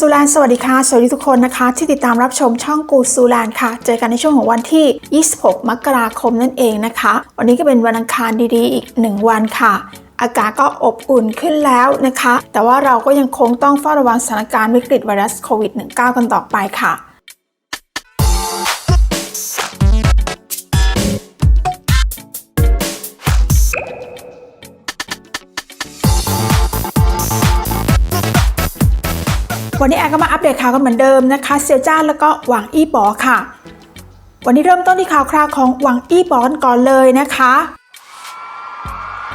ซูลานสวัสดีค่ะ สวัสดีทุกคนนะคะ ที่ติดตามรับชมช่องกูซูลานค่ะ เจอกันในช่วงของวันที่ 26 มกราคมนั่นเองนะคะ วันนี้ก็เป็นวันอังคารดีๆ อีก 1 วันค่ะอากาศก็อบอุ่นขึ้นแล้วนะคะ แต่ว่าเราก็ยังคงต้องเฝ้าระวังสถานการณ์วิกฤตไวรัสโควิด -19 กันต่อไปค่ะ วันนี้แอนก็มาอัปเดตข่าวกันเหมือนเดิมนะคะเซียวจ้านแล้วก็หวังอี้ป๋อค่ะ วันนี้เริ่มต้นที่ข่าวคราวของหวังอี้ป๋อก่อนเลยนะคะ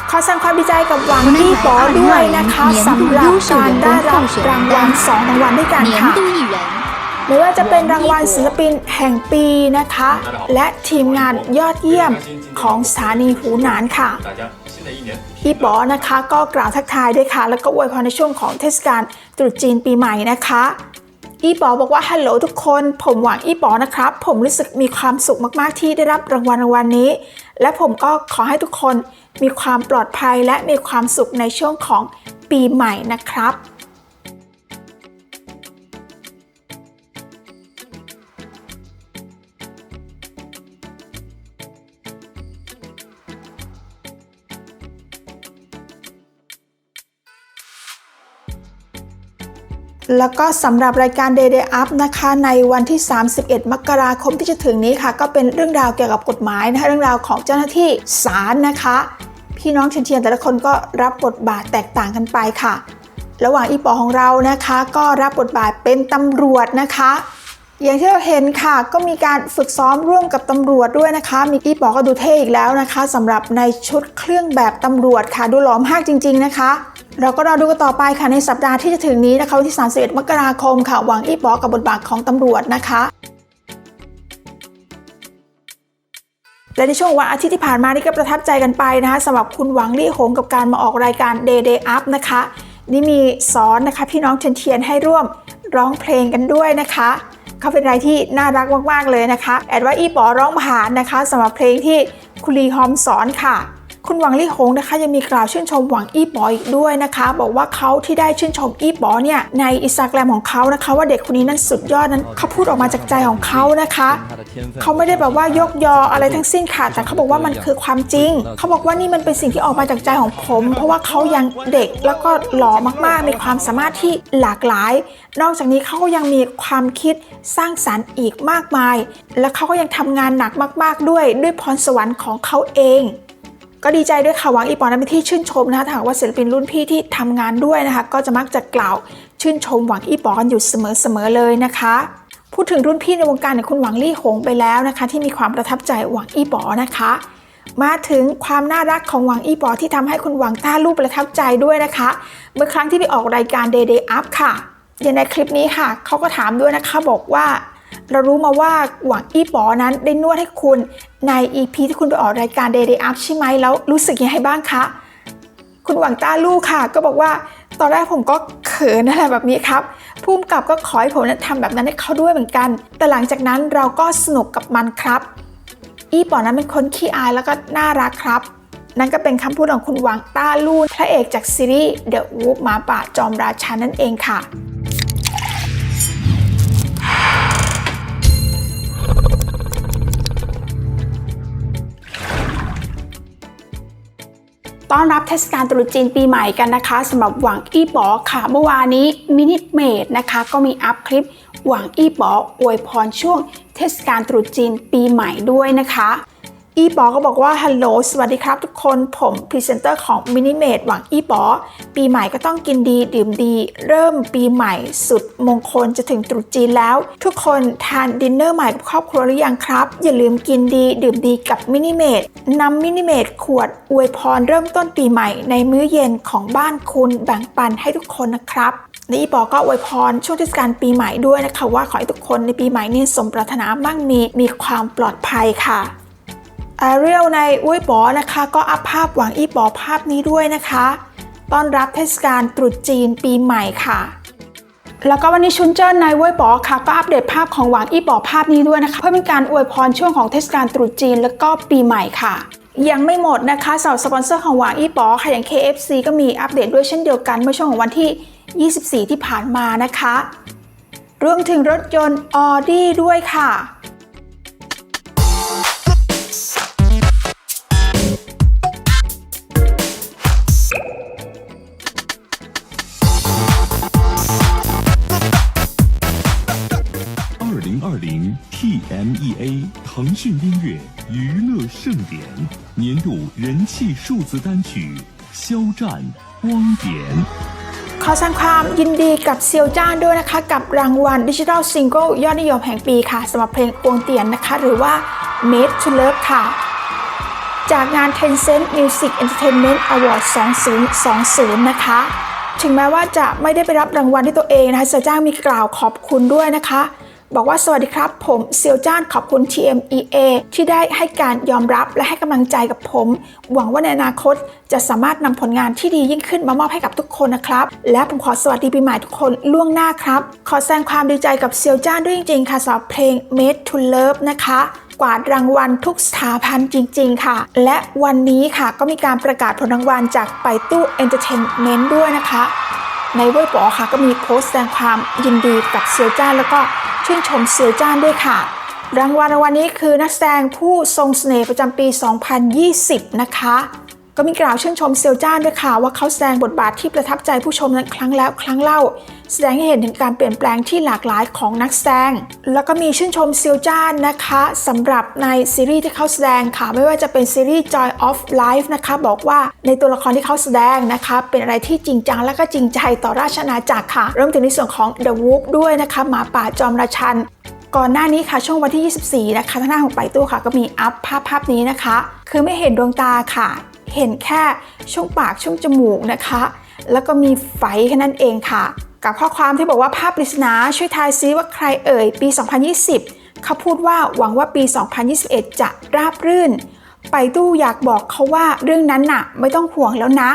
ขอแสดงความดีใจกับหวังอี้ป๋อด้วยนะคะสำหรับการได้รับรางวัลสองรางวัลด้วยกันค่ะไม่ว่าจะเป็นรางวัลศิลปินแห่งปีนะคะ และทีมงานยอดเยี่ยมของสถานีหูหนานค่ะ พี่ป๋อนะคะก็กล่าวทักทายด้วยค่ะ แล้วก็อวยพรในช่วงของเทศกาลตรุษจีนปีใหม่นะคะอีป๋อบอกว่าฮัลโหลทุกคน ผมหวังอีป๋อนะครับ ผมรู้สึกมีความสุขมากๆที่ได้รับรางวัลรางวัลนนี้ และผมก็ขอให้ทุกคนมีความปลอดภัยและมีความสุขในช่วงของปีใหม่นะครับ แล้วก็สำหรับรายการ Day Day Up นะคะในวันที่ 31 มกราคมที่จะถึงนี้ค่ะ ก็เป็นเรื่องราวเกี่ยวกับกฎหมายนะคะเรื่องราวของเจ้าหน้าที่ศาลนะคะ พี่น้องเชียนๆแต่ละคนก็รับบทบาทแตกต่างกันไปค่ะ ระหว่างอีปอของเรานะคะ ก็รับบทบาทเป็นตำรวจนะคะ อย่างที่เราเห็นค่ะ ก็มีการฝึกซ้อมร่วมกับตำรวจด้วยนะคะ มีอีปอก็ดูเท่อีกแล้วนะคะสำหรับในชุดเครื่องแบบตำรวจค่ะดูหลอมมากจริง ๆนะคะ เราก็รอดูกันต่อไปค่ะในสัปดาห์ที่จะถึงนี้นะคะวันที่ 31 มกราคมค่ะหวังอีปอกับบทบาทของตำรวจนะคะและในช่วงวันอาทิตย์ที่ผ่านมานี่ก็ประทับใจกันไปนะคะสำหรับคุณหวังลี่หงกับการมาออกรายการ Day Day Up นะคะ นี่มีสอนนะคะพี่น้องเทียนเทียนให้ร่วมร้องเพลงกันด้วยนะคะเขาเป็นอะไรที่น่ารักมาก ๆ เลยนะคะ แอดว่าอีปอร้องผ่านนะคะสำหรับเพลงที่คุณลีฮอมสอนค่ะ คุณหวังลี่หงนะคะยังมีกล่าวชื่นชมหวังอี้ปออีกด้วยนะคะ บอกว่าเขาที่ได้ชื่นชมอี้ปอเนี่ยในอินสตาแกรมของเขานะคะ ว่าเด็กคนนี้นั้นสุดยอดนั้นเขาพูดออกมาจากใจของเขานะคะเขาไม่ได้แบบว่ายกยออะไรทั้งสิ้นค่ะ แต่เขาบอกว่ามันคือความจริง เขาบอกว่านี่มันเป็นสิ่งที่ออกมาจากใจของผม เพราะว่าเขายังเด็กแล้วก็หล่อมากๆ มีความสามารถที่หลากหลาย นอกจากนี้เขาก็ยังมีความคิดสร้างสรรค์อีกมากมาย และเขาก็ยังทำงานหนักมาก ๆ ด้วยด้วยพรสวรรค์ของเขาเอง ก็ดีใจด้วยค่ะหวังอีปอนนั้นเป็นที่ชื่นชมนะคะถ้าหากว่าศิลปินรุ่นพี่ที่ทำงานด้วยนะคะ ก็จะมักจะกล่าวชื่นชมหวังอีปอกันอยู่เสมอๆเลยนะคะพูดถึงรุ่นพี่ในวงการเนี่ยคุณหวังลี่หงไปแล้วนะคะ ที่มีความประทับใจหวังอีปอนะคะ มาถึงความน่ารักของหวังอีปอที่ทำให้คุณหวังต้าลูกประทับใจด้วยนะคะ เมื่อครั้งที่ไปออกรายการ Day Day Up ค่ะอย่างในคลิปนี้ค่ะเขาก็ถามด้วยนะคะบอกว่า เรารู้มาว่าหวังอี้ป๋อนั้นได้นวดให้คุณใน EP ที่คุณไปออกรายการ Day Day Up ใช่ไหมแล้วรู้สึกยังไงบ้างคะ คุณหวังต้าลูกค่ะ ก็บอกว่าตอนแรกผมก็เขินอะไรแบบนี้ครับพุ่มกับก็ขอให้ผมนั้นทำแบบนั้นให้เขาด้วยเหมือนกัน แต่หลังจากนั้นเราก็สนุกกับมันครับ อี้ป๋อนั้นเป็นคนขี้อายแล้วก็น่ารักครับ นั่นก็เป็นคำพูดของคุณหวังต้าลูนพระเอกจากซีรีส์ The Wolf หมาป่าจอมราชานั่นเองค่ะ ต้อนรับเทศกาลตรุษจีนปีใหม่กันนะคะสำหรับหวังอี้ป๋อค่ะ เมื่อวานนี้มินิเมดนะคะ ก็มีอัพคลิปหวังอี้ป๋ออวยพรช่วงเทศกาลตรุษจีนปีใหม่ด้วยนะคะ อีป๋อก็บอกว่าฮัลโหลสวัสดีครับทุกคนผมพรีเซนเตอร์ของมินิเมดหวังอีป๋อปีใหม่ก็ต้องกินดี ดื่มดี เริ่มปีใหม่สุดมงคลจะถึงตรุษจีนแล้ว ทุกคนทานดินเนอร์ใหม่กับครอบครัวหรือยังครับ อย่าลืมกินดี ดื่มดีกับมินิเมดนำมินิเมดขวดอวยพรเริ่มต้นปีใหม่ ในมื้อเย็นของบ้านคุณแบ่งปันให้ทุกคนนะครับและอีปอก็อวยพรช่วงเทศกาลปีใหม่ด้วยนะคะว่าขอให้ทุกคนในปีใหม่นี้สมปรารถนามั่งมีมีความปลอดภัยค่ะ อาเรียลในอุ้ยป๋อนะคะ ก็อัพภาพหวังอี้ป๋อภาพนี้ด้วยนะคะ ต้อนรับเทศกาลตรุษจีนปีใหม่ค่ะแล้วก็วันนี้ชุนเจิ้นในเว่ยป๋อค่ะก็อัปเดตภาพของหวังอี้ป๋อภาพนี้ด้วยนะคะ เพื่อเป็นการอวยพรช่วงของเทศกาลตรุษจีนแล้วก็ปีใหม่ค่ะ ยังไม่หมดนะคะสำหรับสปอนเซอร์ของหวังอี้ป๋อค่ะอย่าง KFC ก็มีอัปเดตด้วยเช่นเดียวกันเมื่อช่วงของวันที่ 24 ที่ผ่านมานะคะรวมถึงรถยนต์ออดี้ด้วยค่ะ 腾讯音乐娱乐盛典年度人气数字单曲《肖战光点》。 ขอแสดงความยินดีกับเซียวจ้านด้วยนะคะ กับรางวัลดิจิทัลซิงเกิลยอดนิยมแห่งปีค่ะสำหรับเพลงกวงเตียนนะคะ หรือว่า Made to Love ค่ะ จากงาน Tencent Music Entertainment Award 2020 นะคะ ถึงแม้ว่าจะไม่ได้ไปรับรางวัลที่ตัวเองนะคะเซียวจ้านมีกล่าวขอบคุณด้วยนะคะ บอกว่าสวัสดีครับ ผมเซียวจ้านขอบคุณ TMEA ที่ได้ให้การยอมรับและให้กำลังใจกับผม หวังว่าในอนาคตจะสามารถนำผลงานที่ดียิ่งขึ้นมามอบให้กับทุกคนนะครับ และผมขอสวัสดีปีใหม่ทุกคนล่วงหน้าครับ ขอแสดงความดีใจกับเซียวจ้านด้วยจริงๆค่ะสำหรับเพลง Made to Love นะคะกวาดรางวัลทุกสถาบันจริง ๆ ค่ะ และวันนี้ค่ะก็มีการประกาศผลรางวัลจากไปตู้เอนเตอร์เทนเมนต์ด้วยนะคะ ในเว็บปอค่ะก็มีโพสต์แสดงความยินดีกับเซียวจ้านแล้วก็ ชื่นชมเซียวจ้านด้วยค่ะ รางวัลวันนี้คือนักแสดงผู้ทรงเสน่ห์ประจำปี 2020 นะคะ ก็มีกล่าวชื่นชมเซียวจ้านด้วยค่ะว่าเขาแสดงบทบาทที่ประทับใจผู้ชมนั้นครั้งแล้วครั้งเล่า แสดงให้เห็นถึงการเปลี่ยนแปลงที่หลากหลายของนักแสดง แล้วก็มีชื่นชมเซียวจ้านนะคะสำหรับในซีรีส์ที่เขาแสดงค่ะไม่ว่าจะเป็นซีรีส์ Joy of Life นะคะบอกว่าในตัวละครที่เขาแสดงนะคะเป็นอะไรที่จริงจังและก็จริงใจต่อราชอาณาจักรค่ะรวมถึงในส่วนของ The Wolf ด้วยนะคะหมาป่าจอมราชันก่อนหน้านี้ค่ะช่วงวันที่ 24 นะคะทางหน้าของไปตู้ค่ะก็มีอัพภาพภาพนี้นะคะ คือไม่เห็นดวงตาค่ะ เห็นแค่ช่วงปากช่วงจมูกนะคะ แล้วก็มีไฝแค่นั้นเองค่ะ กับข้อความที่บอกว่าภาพปริศนาช่วยทายซิว่าใครเอ่ยปี 2020 เขาพูดว่าหวังว่าปี 2021 จะราบรื่น ไปตู้อยากบอกเขาว่าเรื่องนั้นน่ะ ไม่ต้องห่วงแล้วนะ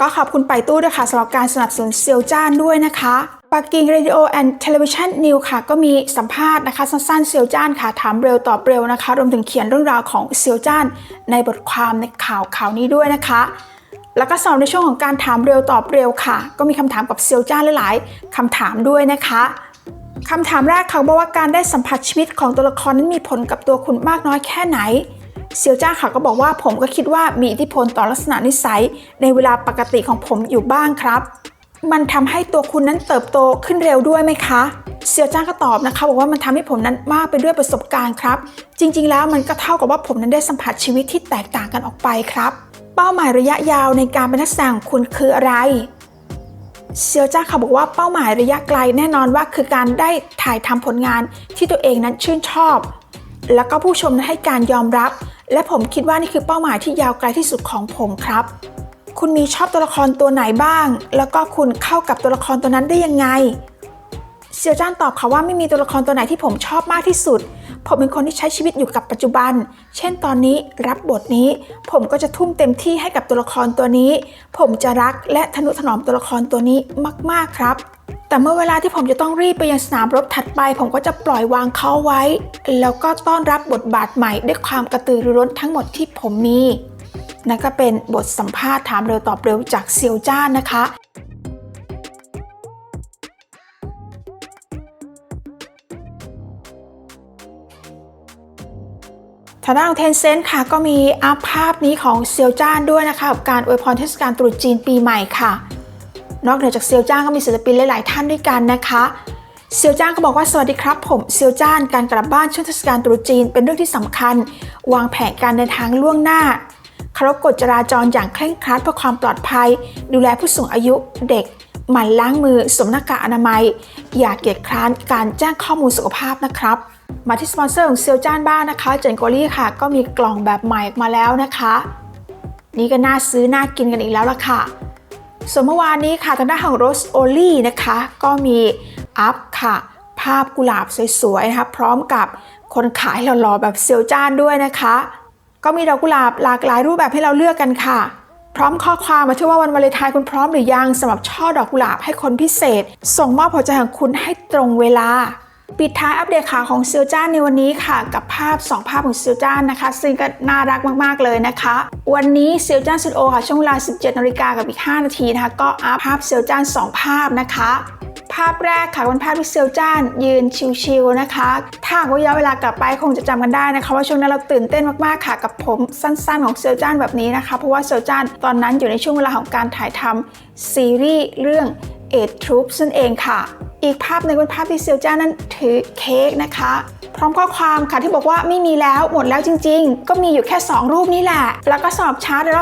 ก็ขอบคุณไปตู้ด้วยค่ะสำหรับการสนับสนุนเซียวจ้านด้วยนะคะ ปักกิ่งเรดิโอแอนด์เทเลวิชันนิวค่ะ ก็มีสัมภาษณ์นะคะ สั้นๆเซียวจ้านค่ะ ถามเร็วตอบเร็วนะคะ รวมถึงเขียนเรื่องราวของเซียวจ้าน ในบทความในข่าวข่าวนี้ด้วยนะคะ แล้วก็สอบในช่วงของการถามเร็วตอบเร็วค่ะ ก็มีคำถามกับเซียวจ้านหลายๆคำถามด้วยนะคะคำถามแรกเขาบอกว่าการได้สัมผัสชีวิตของตัวละครนั้นมีผลกับตัวคุณมากน้อยแค่ไหนเซียวจ้าค่ะก็บอกว่าผมก็คิดว่ามีอิทธิพลต่อลักษณะนิสัย ในเวลาปกติของผมอยู่บ้างครับ มันทำให้ตัวคุณนั้นเติบโตขึ้นเร็วด้วยไหมคะเซียวจ้าก็ตอบนะคะบอกว่ามันทำให้ผมนั้นมากไปด้วยประสบการณ์ครับ จริง ๆ แล้วมันก็เท่ากับว่าผมนั้นได้สัมผัสชีวิตที่แตกต่างกันออกไปครับ เป้าหมายระยะยาวในการเป็นนักแสดงของคุณคืออะไรเซียวจ้าค่ะบอกว่าเป้าหมายระยะไกลแน่นอนว่าคือการได้ถ่ายทำผลงานที่ตัวเองนั้นชื่นชอบ แล้วก็ผู้ชมนั้นให้การยอมรับ และผมคิดว่านี่คือเป้าหมายที่ยาวไกลที่สุดของผมครับ คุณมีชอบตัวละครตัวไหนบ้าง แล้วก็คุณเข้ากับตัวละครตัวนั้นได้ยังไงเซียวจ้านตอบค่ะว่าไม่มีตัวละครตัวไหนที่ผมชอบมากที่สุด ผมเป็นคนที่ใช้ชีวิตอยู่กับปัจจุบัน เช่นตอนนี้รับบทนี้ ผมก็จะทุ่มเต็มที่ให้กับตัวละครตัวนี้ ผมจะรักและทนุถนอมตัวละครตัวนี้มาก ๆครับ แต่เมื่อเวลาที่ผมจะต้องรีบไปยังสนามรบถัดไป ผมก็จะปล่อยวางเขาไว้ แล้วก็ต้อนรับบทบาทใหม่ด้วยความกระตือรือร้นทั้งหมดที่ผมมี นั่นก็เป็นบทสัมภาษณ์ถามเร็วตอบเร็วจากเซียวจ้านนะคะ ทางด้านของเทนเซ็นต์ค่ะ ก็มีอัพภาพนี้ของเซียวจ้านด้วยนะคะกับการอวยพรเทศกาลตรุษจีนปีใหม่ค่ะ นอกเหนือจากเซียวจ้านก็มีศิลปินหลาย ๆ ท่านด้วยกันนะคะเซียวจ้านก็บอกว่าสวัสดีครับ ผมเซียวจ้านการกลับบ้านช่วงเทศกาลตรุษจีนเป็นเรื่องที่สำคัญ วางแผนการเดินทางล่วงหน้าารพกฎจราจรอย่างเคร่งครัดเพื่อความปลอดภัย ดูแลผู้สูงอายุเด็ก หมั่นล้างมือสวมหน้ากากอนามัย อย่าเกียจคร้านการแจ้งข้อมูลสุขภาพนะครับ มาที่สปอนเซอร์ของเซียวจ้านบ้างนะคะ เจนโกลี่ค่ะ ก็มีกล่องแบบใหม่มาแล้วนะคะ นี่ก็น่าซื้อน่ากินกันอีกแล้วล่ะค่ะส่วนเมื่อวานนี้ค่ะทางด้านของโรสโอลี่นะคะ ก็มีอัพค่ะ ภาพกุหลาบสวยๆนะคะพร้อมกับคนขายหล่อๆแบบเซียวจ้านด้วยนะคะ ก็มีดอกกุหลาบหลากหลายรูปแบบให้เราเลือกกันค่ะ พร้อมข้อความมาที่ว่าวันวาเลนไทน์คุณพร้อมหรือยังสำหรับช่อดอกกุหลาบให้คนพิเศษ ส่งมอบหัวใจของคุณให้ตรงเวลา ปิดท้ายอัปเดตข่าวของซิลจ้านในวันนี้ค่ะ กับภาพ 2 ภาพของซิลจ้านนะคะ ซึ่งก็น่ารักมากๆเลยนะคะ วันนี้ซิลจ้านสตูดิโอค่ะ ช่วงเวลา 17นาฬิกากับอีก 5 นาทีนะคะ ก็อัพภาพซิลจ้าน 2 ภาพนะคะภาพแรกค่ะเป็นภาพที่เซลจ้าน ยืนชิวๆนะคะถ้าว่าย้อนเวลากลับไปคงจะจำกันได้นะคะ ว่าช่วงนั้นเราตื่นเต้นมากๆค่ะ กับผมสั้นๆของเซลจ้านแบบนี้นะคะ เพราะว่าเซลจ้านตอนนั้นอยู่ในช่วงเวลาของการถ่ายทำซีรีส์เรื่อง Eight Troops นั่นเองค่ะ อีกภาพหนึ่งเป็นภาพที่เซียลจ้านั้นถือเค้กนะคะ พร้อมข้อความค่ะที่บอกว่าไม่มีแล้วหมดแล้วจริง ๆ ก็มีอยู่แค่ 2 รูปนี้แหละ แล้วก็สอบชาร์จ